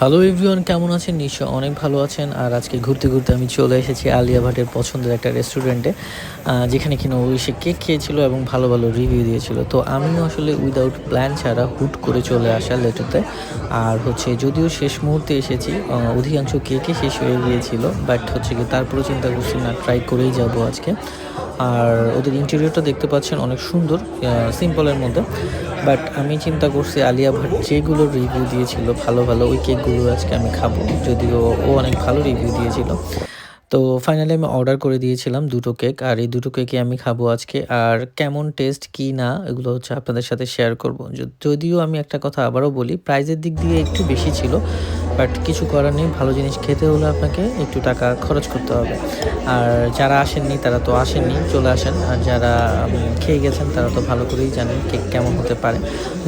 Hello everyone কেমন আছেন? নিশ্চয় অনেক ভালো আছেন। আর আজকে ঘুরতে ঘুরতে আমি চলে এসেছি আলিয়া ভাটের পছন্দের একটা রেস্টুরেন্টে যেখানে কিনা ও এসে কেক খেয়েছিল এবং ভালো ভালো রিভিউ দিয়েছিল। তো আমিও আসলে উইদাউট প্ল্যান ছাড়া হুট করে চলে আসা লেটোতে। আর হচ্ছে যদিও শেষ মুহূর্তে এসেছি অধিকাংশ কেকে শেষ হয়ে গিয়েছিল বাট হচ্ছে কি তারপরেও চিন্তা করছি, না ট্রাই করেই যাব আজকে। আর ওদের ইন্টেরিয়রটা দেখতে পাচ্ছেন অনেক সুন্দর সিম্পলের মধ্যে। বাট আমি চিন্তা করছি আলিয়া ভাট যেগুলো রিভিউ দিয়েছিল, ভালো ভালো ওই কেকগুলো আজকে আমি খাব। যদিও ও অনেক ভালো রিভিউ দিয়েছিল। তো ফাইনালি আমি অর্ডার করে দিয়েছিলাম দুটো কেক আর এই দুটো কেকই আমি খাব আজকে। আর কেমন টেস্ট কি না, এগুলো হচ্ছে আপনাদের সাথে শেয়ার করব। যদিও আমি একটা কথা আবারও বলি প্রাইজের দিক দিয়ে একটু বেশি ছিল বাট কিছু করার নেই, ভালো জিনিস খেতে হলে আপনাকে একটু টাকা খরচ করতে হবে। আর যারা আসেননি, তারা তো আসেননি, চলে আসেন। আর যারা খেয়ে গেছেন, তারা তো ভালো করেই জানেন কেক কেমন হতে পারে।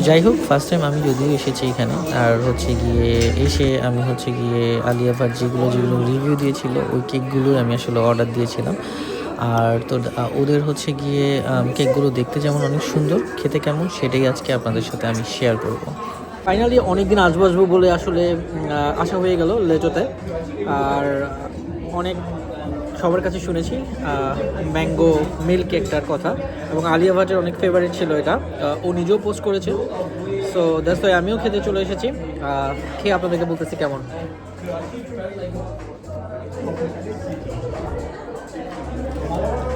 যাই হোক ফার্স্ট টাইম আমি যদিও এসেছি এখানে, আর হচ্ছে গিয়ে এসে আমি হচ্ছে গিয়ে আলিয়া ভাট যেগুলো যেগুলো রিভিউ দিয়েছিল, ওই কেকগুলোই আমি আসলে অর্ডার দিয়েছিলাম। আর তো ওদের হচ্ছে গিয়ে কেকগুলো দেখতে যেমন অনেক সুন্দর, খেতে কেমন, সেটাই আজকে আপনাদের সাথে আমি শেয়ার করব। ফাইনালি অনেকদিন আসব আসব বলে আসলে আশা হয়ে গেল লেজোতে আর অনেক সবার কাছে শুনেছি ম্যাঙ্গো মিল্ক কেকটার কথা। এবং আলিয়া ভাটের অনেক ফেভারিট ছিল এটা। ও নিজেও পোস্ট করেছে। সো ওয়াই আমিও খেতে চলে এসেছি। খেয়ে আপনাদেরকে বলতেছি কেমন।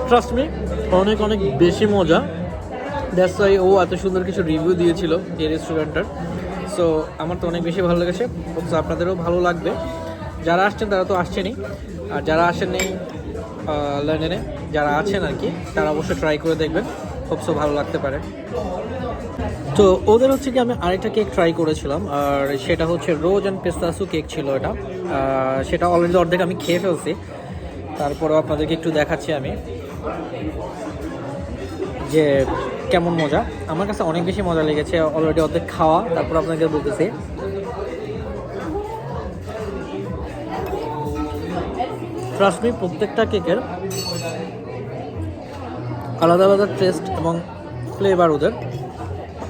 ট্রাস্ট মি অনেক অনেক বেশি মজা। ওয়াই ও এত সুন্দর কিছু রিভিউ দিয়েছিল এই রেস্টুরেন্টটার সো আমার তো অনেক বেশি ভালো লেগেছে। সো আপনাদেরও ভালো লাগবে। যারা আসছেন, তারা তো আসছেনই। আর যারা আসেননি লন্ডনে যারা আছেন আর কি, তারা অবশ্যই ট্রাই করে দেখবেন। খুব সো ভালো লাগতে পারে। তো ওদের হচ্ছে কি, আমি আরেকটা কেক ট্রাই করেছিলাম। আর সেটা হচ্ছে রোজ অ্যান্ড পেস্তাসু কেক ছিল এটা। সেটা অলরেডি অর্ধেক আমি খেয়ে ফেলছি। তারপরেও আপনাদেরকে একটু দেখাচ্ছি আমি। যে কেমন মজা। আমার কাছে অনেক বেশি মজা লেগেছে অলরেডি অর্ধেক খাওয়া, তারপর আপনাকে বলতেছি। ট্রাস্ট মি প্রত্যেকটা কেকের আলাদা আলাদা টেস্ট এবং ফ্লেভার ওদের।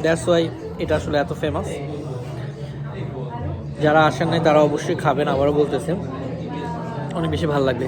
দ্যাটস ওয়াই এটা আসলে এত ফেমাস যারা আসেন নাই, তারা অবশ্যই খাবেন, আবারও বলতেছে। অনেক বেশি ভালো লাগবে।